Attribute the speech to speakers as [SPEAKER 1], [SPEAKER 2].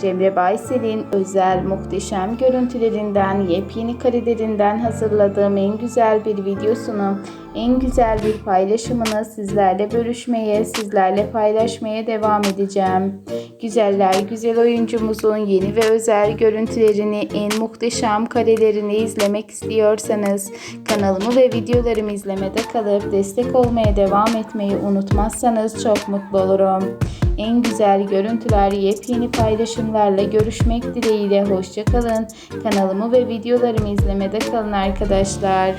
[SPEAKER 1] Cemre Baysel'in özel muhteşem görüntülerinden, yepyeni karelerinden hazırladığım en güzel bir videosunu, en güzel bir paylaşımını sizlerle bölüşmeye, sizlerle paylaşmaya devam edeceğim. Güzeller güzel oyuncumuzun yeni ve özel görüntülerini, en muhteşem karelerini izlemek istiyorsanız kanalımı ve videolarımı izlemede kalıp destek olmaya devam etmeyi unutmazsanız çok mutlu olurum. En güzel görüntüler, yepyeni paylaşımlarla görüşmek dileğiyle hoşçakalın. Kanalımı ve videolarımı izlemede kalın arkadaşlar.